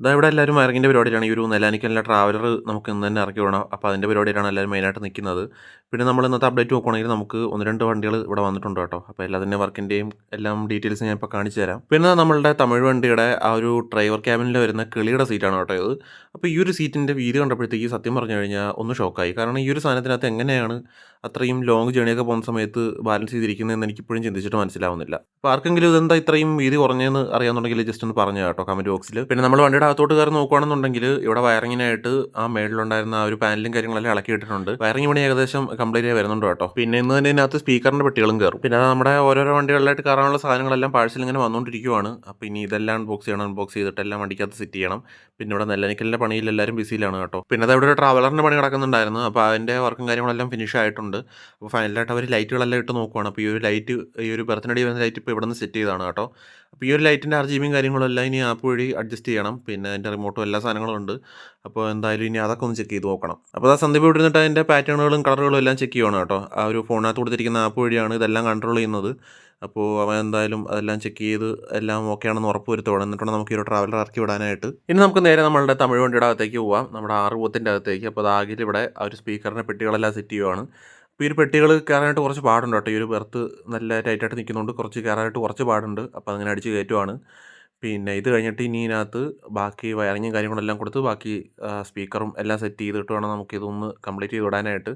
ഇതാ ഇവിടെ എല്ലാവരും വയറിങ്ങിന്റെ പരിപാടിയിലാണ്? ഈ ഒരു നെല്ലാനിക്കലിലെ ട്രാവലർ നമുക്ക് ഇന്ന് തന്നെ ഇറക്കി വിടണം. അപ്പോൾ അതിന്റെ പരിപാടിയിലാണ് എല്ലാവരും മെയിനായിട്ട് നിൽക്കുന്നത് പിന്നെ നമ്മൾ ഇന്നത്തെ അപ്ഡേറ്റ് നോക്കുകയാണെങ്കിൽ നമുക്ക് ഒന്ന് രണ്ട് വണ്ടികൾ ഇവിടെ വന്നിട്ടുണ്ട് കേട്ടോ. അപ്പോൾ എല്ലാത്തിന്റെ വർക്കിന്റെയും എല്ലാം ഡീറ്റെയിൽസ് ഞാൻ ഇപ്പോൾ കാണിച്ചു തരാം. പിന്നെ നമ്മളുടെ തമിഴ് വണ്ടിയുടെ ആ ഒരു ഡ്രൈവർ ക്യാബിനിൽ വരുന്ന കിളിയുടെ സീറ്റാണ് കേട്ടോ ഇത്. അപ്പോൾ ഈ ഒരു സീറ്റിന്റെ വീര് കണ്ടപ്പോഴത്തേക്ക് സത്യം പറഞ്ഞു കഴിഞ്ഞാൽ ഒന്ന് ഷോക്കായി കാരണം ഈ ഒരു സാധനത്തിനകത്ത് എങ്ങനെയാണ് അത്രയും ലോങ് ജേണിയൊക്കെ പോകുന്ന സമയത്ത് ബാലൻസ് ചെയ്തിരിക്കുന്നതെന്ന് എനിക്കിപ്പോഴും ചിന്തിച്ചിട്ട് മനസ്സിലാവുന്നില്ല. അപ്പോൾ ആർക്കെങ്കിലും ഇതെന്താ ഇത്രയും വീതി കുറഞ്ഞതെന്ന് അറിയാമെന്നുണ്ടെങ്കിൽ ജസ്റ്റ് ഒന്ന് പറഞ്ഞു കേട്ടോ കമന്റ് ബോക്സിൽ പിന്നെ നമ്മൾ വണ്ടിയുടെ അകത്തോട്ട് കയറി നോക്കുകയാണെന്നുണ്ടെങ്കിൽ ഇവിടെ വയറിങ്ങിനായിട്ട് ആ മേളിലുണ്ടായിരുന്ന ആ ഒരു പാനലും കാര്യങ്ങളെല്ലാം ഇളക്കിയിട്ടുണ്ട് വയറിങ് പണി ഏകദേശം കംപ്ലീറ്റ് ആയി വരുന്നുണ്ട് കേട്ടോ. പിന്നെ ഇന്ന് തന്നെ ഇതിനകത്ത് സ്പീക്കറിന്റെ പെട്ടികളും കയറും പിന്നെ നമ്മുടെ ഓരോരോ വണ്ടികളിലായിട്ട് കയറാനുള്ള സാധനങ്ങളെല്ലാം പാഴ്സൽ ഇങ്ങനെ വന്നുകൊണ്ടിരിക്കുവാണ് അപ്പോൾ ഇനി ഇതെല്ലാം അൺബോക്സ് ചെയ്യണം അൺബോക്സ് ചെയ്തിട്ട് എല്ലാം വണ്ടിക്കകത്ത് സെറ്റ് ചെയ്യണം. പിന്നെ ഇവിടെ നെല്ലനിക്കലിന്റെ പണിയിൽ എല്ലാവരും ബിസിയിലാണ് കേട്ടോ. പിന്നെ അത് ഇവിടെ ഒരു ട്രാവലറിന്റെ പണി നടക്കുന്നുണ്ടായിരുന്നു. അപ്പോൾ അതിന്റെ വർക്കും കാര്യങ്ങളെല്ലാം ഫിനിഷ് ആയിട്ടുണ്ട്. അപ്പോൾ ഫൈനലായിട്ട് അവർ ലൈറ്റുകളെല്ലാം ഇട്ട് നോക്കുവാണ്. അപ്പോൾ ഈ ഒരു ലൈറ്റ് ഈ ഒരു ബർത്ത്ഡേ വരുന്ന ലൈറ്റ് ഇപ്പോൾ ഇവിടെ നിന്ന് സെറ്റ് ചെയ്താണ് കേട്ടോ. അപ്പോൾ ഈ ഒരു ലൈറ്റിന്റെ ആർ കാര്യങ്ങളെല്ലാം ഇനി ആപ്പ് വഴി അഡ്ജസ്റ്റ് ചെയ്യണം. പിന്നെ അതിന്റെ റിമോട്ടും എല്ലാ സാധനങ്ങളും ഉണ്ട്. അപ്പോൾ എന്തായാലും ഇനി അതൊക്കെ ഒന്ന് ചെക്ക് ചെയ്ത് നോക്കണം. അപ്പോൾ ആ സന്ദീപ് ഇവിടെ ഇരുന്നിട്ട് അതിന്റെ പാറ്റേണുകളും കളറുകളും എല്ലാം ചെക്ക് ചെയ്യണം കേട്ടോ. ആ ഒരു ഫോണിനകത്ത് കൊടുത്തിരിക്കുന്ന ആപ്പ് വഴിയാണ് ഇതെല്ലാം കൺട്രോൾ ചെയ്യുന്നത്. അപ്പോൾ അവൻ എന്തായാലും അതെല്ലാം ചെക്ക് ചെയ്ത് എല്ലാം ഓക്കെ ആണെന്ന് ഉറപ്പ് വരുത്തോണം എന്നിട്ടാണ് നമുക്ക് ഈ ഒരു ട്രാവലർ ഇറക്കി വിടാനായിട്ട്. ഇനി നമുക്ക് നേരെ നമ്മളുടെ തമിഴ് വണ്ടിയുടെ അകത്തേക്ക് പോവാം. നമ്മുടെ ആറ് പോത്തിന്റെ അകത്തേക്ക്. അപ്പോൾ അതാകിൽ ഇവിടെ ആ ഒരു സ്പീക്കറിന്റെ പെട്ടികളെല്ലാം സെറ്റ് ചെയ്യുവാണ്. അപ്പോൾ ഈ ഒരു പെട്ടികൾ കയറാനായിട്ട് കുറച്ച് പാടുണ്ട് കേട്ടോ. ഈ ഒരു ബെർത്ത് നല്ല ടൈറ്റായിട്ട് നിൽക്കുന്നതുകൊണ്ട് കുറച്ച് കയറാനായിട്ട് കുറച്ച് പാടുണ്ട്. അപ്പോൾ അങ്ങനെ അടിച്ച് കയറ്റുവാണ്. പിന്നെ ഇത് കഴിഞ്ഞിട്ട് ഇനി ഇതിനകത്ത് ബാക്കി വയറിങ്ങും കാര്യങ്ങളെല്ലാം കൊടുത്ത് ബാക്കി സ്പീക്കറും എല്ലാം സെറ്റ് ചെയ്തിട്ട് വേണം നമുക്കിതൊന്ന് കംപ്ലീറ്റ് ചെയ്ത് വിടാനായിട്ട്.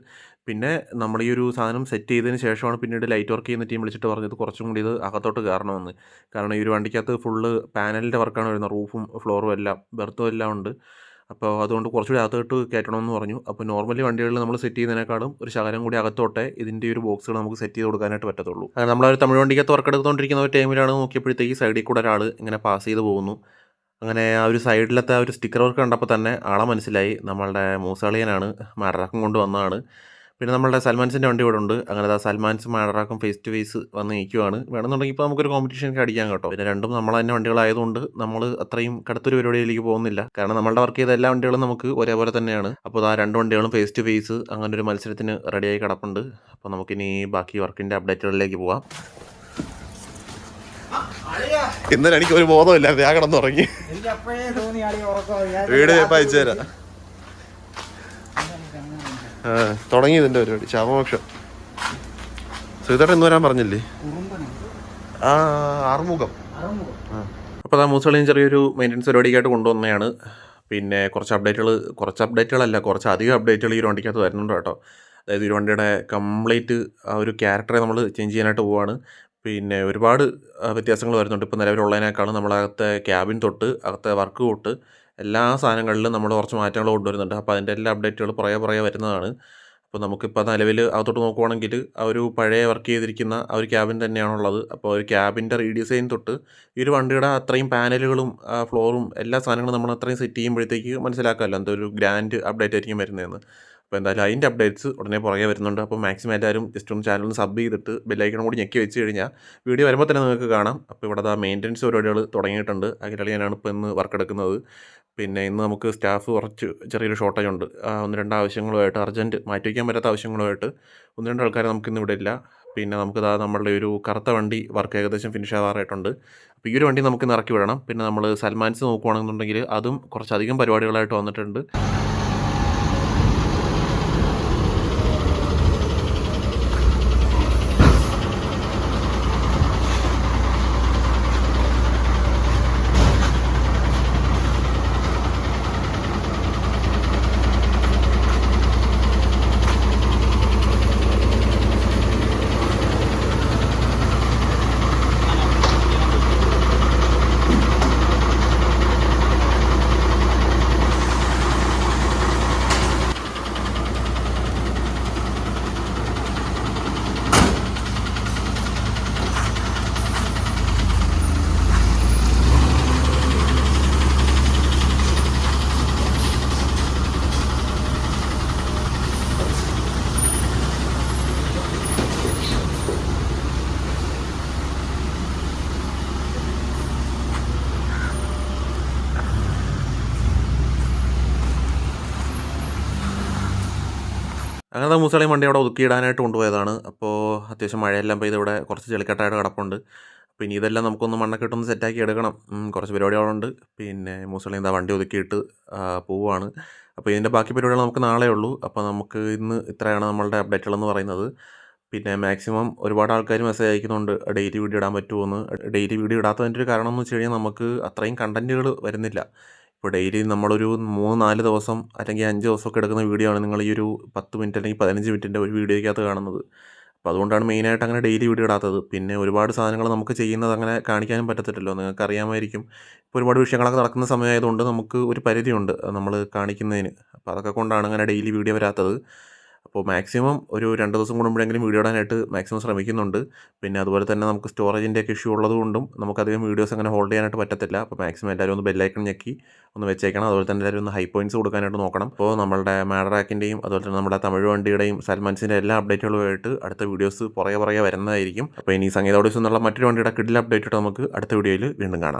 പിന്നെ നമ്മൾ ഈ ഒരു സാധനം സെറ്റ് ചെയ്തതിന് ശേഷമാണ് പിന്നീട് ലൈറ്റ് വർക്ക് ചെയ്യുന്ന ടീം വിളിച്ചിട്ട് പറഞ്ഞത് കുറച്ചും കൂടി ഇത് അകത്തോട്ട് കയറണമെന്ന്. കാരണം ഈ ഒരു വണ്ടിക്കകത്ത് ഫുള്ള് പാനലിന്റെ വർക്കാണ് വരുന്നത്. റൂഫും ഫ്ലോറും എല്ലാം ബെർത്തും എല്ലാം ഉണ്ട്. അപ്പോൾ അതുകൊണ്ട് കുറച്ചുകൂടി അകത്തോട്ട് കയറ്റണമെന്ന് പറഞ്ഞു. അപ്പോൾ നോർമലി വണ്ടികളിൽ നമ്മൾ സെറ്റ് ചെയ്യുന്നതിനേക്കാളും ഒരു ശകലം കൂടി അകത്തോട്ടെ ഇതിന്റെ ഒരു ബോക്സുകൾ നമുക്ക് സെറ്റ് ചെയ്ത് കൊടുക്കാനായിട്ട് പറ്റത്തുള്ളൂ. നമ്മളൊരു തമിഴ് വണ്ടിക്കകത്ത് തുറക്കെടുത്തുകൊണ്ടിരിക്കുന്ന ഒരു ടൈമിലാണ് നോക്കിയപ്പോഴത്തേക്ക് സൈഡിൽ കൂടെ ഒരാൾ ഇങ്ങനെ പാസ് ചെയ്ത് പോകുന്നു. അങ്ങനെ ആ ഒരു സൈഡിലത്തെ ആ ഒരു സ്റ്റിക്കർ വർക്ക് കണ്ടപ്പോൾ തന്നെ ആളെ മനസ്സിലായി. നമ്മളുടെ മൂസാളിയനാണ്. മാഡറാക്കം കൊണ്ട് വന്നതാണ് പിന്നെ നമ്മളുടെ സൽമാൻസിന്റെ വണ്ടി ഇവിടെ ഉണ്ട്. അങ്ങനെ ആ സൽമാൻസ് മാഡറാക്കും ഫേസ് ടു ഫേസ് വന്ന് നിൽക്കുവാണ്. വേണമെന്നുണ്ടെങ്കിൽ ഇപ്പോൾ നമുക്കൊരു കോമ്പറ്റീഷനൊക്കെ അടിക്കാൻ കേട്ടോ. പിന്നെ രണ്ടും നമ്മൾ തന്നെ വണ്ടികളായതുകൊണ്ട് നമ്മൾ അത്രയും കടുത്തൊരു പരിപാടിയിലേക്ക് പോകുന്നില്ല. കാരണം നമ്മളുടെ വർക്ക് ചെയ്ത എല്ലാ വണ്ടികളും നമുക്ക് ഒരേപോലെ തന്നെയാണ്. അപ്പോൾ ആ രണ്ട് വണ്ടികളും ഫേസ് ടു ഫേസ് അങ്ങനെ ഒരു മത്സരത്തിന് റെഡിയായി കിടപ്പുണ്ട്. അപ്പോൾ നമുക്കിനി ബാക്കി വർക്കിന്റെ അപ്ഡേറ്റുകളിലേക്ക് പോവാം. ഇന്നലെ എനിക്ക് ഒരു ബോധമില്ല ഞാൻ കിടന്നുറങ്ങി. വീട് അയച്ചു തരാം. ആ തുടങ്ങി ഇതിന്റെ പരിപാടി. ശാപമോക്ഷം. സുഹിതേട്ടൻ ഇന്ന് വരാൻ പറഞ്ഞില്ലേ. ആ ആറുമുഖം. അപ്പോൾ ആ മൂസളിയും ചെറിയൊരു മെയിന്റനൻസ് പരിപാടിക്കായിട്ട് കൊണ്ടുവന്നതാണ് പിന്നെ കുറച്ച് അപ്ഡേറ്റുകൾ കുറച്ച് അപ്ഡേറ്റുകളല്ല കുറച്ച് അധികം അപ്ഡേറ്റുകൾ ഈ വണ്ടിക്കകത്ത് വരുന്നുണ്ട് കേട്ടോ. അതായത് ഈ വണ്ടിയുടെ കംപ്ലീറ്റ് ആ ഒരു ക്യാരക്ടറെ നമ്മൾ ചേഞ്ച് ചെയ്യാനായിട്ട് പോവാണ്. പിന്നെ ഒരുപാട് വ്യത്യാസങ്ങൾ വരുന്നുണ്ട്. ഇപ്പോൾ നിലവിലുള്ളതിനേക്കാളും നമ്മളകത്തെ ക്യാബിൻ തൊട്ട് അകത്തെ വർക്ക് തൊട്ട് എല്ലാ സാധനങ്ങളിലും നമ്മൾ കുറച്ച് മാറ്റങ്ങൾ കൊണ്ടുവരുന്നുണ്ട്. അപ്പോൾ അതിന്റെ എല്ലാ അപ്ഡേറ്റുകൾ പുറകെ പുറകെ വരുന്നതാണ്. അപ്പോൾ നമുക്കിപ്പോൾ നിലവിൽ അകത്തോട്ട് നോക്കുവാണെങ്കിൽ ആ ഒരു പഴയ വർക്ക് ചെയ്തിരിക്കുന്ന ആ ഒരു ക്യാബിൻ തന്നെയാണുള്ളത്. അപ്പോൾ ഒരു ക്യാബിന്റെ റീഡിസൈൻ തൊട്ട് ഈ ഒരു വണ്ടിയുടെ അത്രയും പാനലുകളും ഫ്ലോറും എല്ലാ സാധനങ്ങളും നമ്മൾ അത്രയും സെറ്റ് ചെയ്യുമ്പോഴത്തേക്ക് മനസ്സിലാക്കാമല്ലോ എന്തൊരു ഗ്രാൻഡ് അപ്ഡേറ്റ് ആയിരിക്കും വരുന്നതെന്ന്. അപ്പോൾ എന്തായാലും അതിന്റെ അപ്ഡേറ്റ്സ് ഉടനെ പുറകെ വരുന്നുണ്ട്. അപ്പോൾ മാക്സിമം എല്ലാവരും ജസ്റ്റ് ഒന്ന് ചാനൽ സബ് ചെയ്തിട്ട് ബെല്ലൈക്കണം കൂടി ഞെക്കി വെച്ച് കഴിഞ്ഞാൽ വീഡിയോ വരുമ്പോൾ തന്നെ നിങ്ങൾക്ക് കാണാം. അപ്പോൾ ഇവിടെ ആ മെയിന്റനൻസ് പരിപാടികൾ തുടങ്ങിയിട്ടുണ്ട്. അതിലളിയാനാണ് ഇപ്പോൾ ഇന്ന് വർക്ക് എടുക്കുന്നത്. പിന്നെ ഇന്ന് നമുക്ക് സ്റ്റാഫ് കുറച്ച് ചെറിയൊരു ഷോർട്ടേജ് ഉണ്ട് ഒന്ന് രണ്ട് ആവശ്യങ്ങളുമായിട്ട് അർജന്റ് മാറ്റി വയ്ക്കാൻ പറ്റാത്ത ആവശ്യങ്ങളുമായിട്ട് ഒന്ന് രണ്ട് ആൾക്കാരെ നമുക്കിന്ന് ഇവിടെ ഇല്ല. പിന്നെ നമുക്ക് ഇതാ നമ്മളുടെ ഒരു കറുത്ത വണ്ടി വർക്ക് ഏകദേശം ഫിനിഷ് ആവാറായിട്ടുണ്ട്. അപ്പോൾ ഈ ഒരു വണ്ടി നമുക്ക് ഇറക്കി വിടണം. പിന്നെ നമ്മൾ സൽമാൻസ് നോക്കുകയാണെന്നുണ്ടെങ്കിൽ അതും കുറച്ചധികം പരിപാടികളായിട്ട് വന്നിട്ടുണ്ട്. അങ്ങനത്തെ മൂസളയും വണ്ടി അവിടെ ഒതുക്കിയിടാനായിട്ട് കൊണ്ടുപോയതാണ്. അപ്പോൾ അത്യാവശ്യം മഴയെല്ലാം പെയ്ത് ഇവിടെ കുറച്ച് ചെളിക്കെട്ടായിട്ട് കിടപ്പുണ്ട്. അപ്പോൾ ഇനി ഇതെല്ലാം നമുക്കൊന്ന് മണ്ണൊക്കെ ഇട്ടൊന്ന് സെറ്റാക്കി എടുക്കണം. കുറച്ച് ഉണ്ട്. പിന്നെ മുസ്ലിം എന്താ വണ്ടി ഒതുക്കിയിട്ട് പോവുകയാണ്. അപ്പോൾ ഇതിന്റെ ബാക്കി പരിപാടികൾ നമുക്ക് നാളെ ഉള്ളൂ. അപ്പോൾ നമുക്ക് ഇന്ന് ഇത്രയാണ് നമ്മളുടെ അപ്ഡേറ്റുകളെന്ന് പറയുന്നത്. പിന്നെ മാക്സിമം ഒരുപാട് ആൾക്കാർ മെസ്സേജ് അയക്കുന്നുണ്ട്. ഡെയിലി വീഡിയോ ഇടാൻ പറ്റുമോ എന്ന്. ഡെയിലി വീഡിയോ ഇടാത്തതിന്റെ ഒരു കാരണം എന്ന് വെച്ച് കഴിഞ്ഞാൽ നമുക്ക് അത്രയും കണ്ടന്റുകൾ വരുന്നില്ല. ഇപ്പോൾ ഡെയിലി നമ്മളൊരു മൂന്ന് നാല് ദിവസം അല്ലെങ്കിൽ അഞ്ച് ദിവസമൊക്കെ എടുക്കുന്ന വീഡിയോ ആണ് നിങ്ങൾ ഈ ഒരു പത്ത് മിനിറ്റ് അല്ലെങ്കിൽ പതിനഞ്ച് മിനിറ്റിന്റെ ഒരു വീഡിയോയ്ക്കകത്ത് കാണുന്നത്. അപ്പോൾ അതുകൊണ്ടാണ് മെയിനായിട്ട് അങ്ങനെ ഡെയിലി വീഡിയോ ഇടാത്തത്. പിന്നെ ഒരുപാട് സാധനങ്ങൾ നമുക്ക് ചെയ്യുന്നത് അങ്ങനെ കാണിക്കാനും പറ്റത്തില്ലല്ലോ. നിങ്ങൾക്ക് അറിയാമായിരിക്കും. ഇപ്പോൾ ഒരുപാട് വിഷയങ്ങളൊക്കെ നടക്കുന്ന സമയമായതുകൊണ്ട് നമുക്ക് ഒരു പരിധിയുണ്ട് നമ്മൾ കാണിക്കുന്നതിന്. അപ്പോൾ അതൊക്കെ കൊണ്ടാണ് അങ്ങനെ ഡെയിലി വീഡിയോ വരാത്തത്. അപ്പോൾ മാക്സിമം ഒരു രണ്ട് ദിവസം കൂടുമ്പോഴെങ്കിലും വീഡിയോ ഇടാനായിട്ട് മാക്സിമം ശ്രമിക്കുന്നുണ്ട്. പിന്നെ അതുപോലെ തന്നെ നമുക്ക് സ്റ്റോറേജിന്റെ ഒക്കെ ഇഷ്യൂ ഉള്ളതുകൊണ്ടും നമുക്കധികം വീഡിയോസ് അങ്ങനെ ഹോൾഡ് ചെയ്യാനായിട്ട് പറ്റത്തില്ല. അപ്പോൾ മാക്സിമം എല്ലാവരും ഒന്ന് ബെല്ലൈക്കൺ ഞെക്കി ഒന്ന് വെച്ചേക്കണം. അതുപോലെ തന്നെ എല്ലാവരും ഒന്ന് ഹൈ പോയിന്റ്സ് കൊടുക്കാനായിട്ട് നോക്കണം. അപ്പോൾ നമ്മുടെ മാഡറാക്കിന്റെയും അതുപോലെ തന്നെ നമ്മുടെ തമിഴ് വണ്ടിയുടെയും സൽമാൻസിന്റെ എല്ലാ അപ്ഡേറ്റുകളുമായിട്ട് അടുത്ത വീഡിയോസ് പുറകെ പുറകെ വരുന്നതായിരിക്കും. അപ്പോൾ ഇനി സംഗീത ഓഡിയോസ് എന്നുള്ള മറ്റൊരു വണ്ടിയുടെ കിഡിൽ അപ്ഡേറ്റ് നമുക്ക് അടുത്ത വീഡിയോയിൽ വീണ്ടും കാണാം.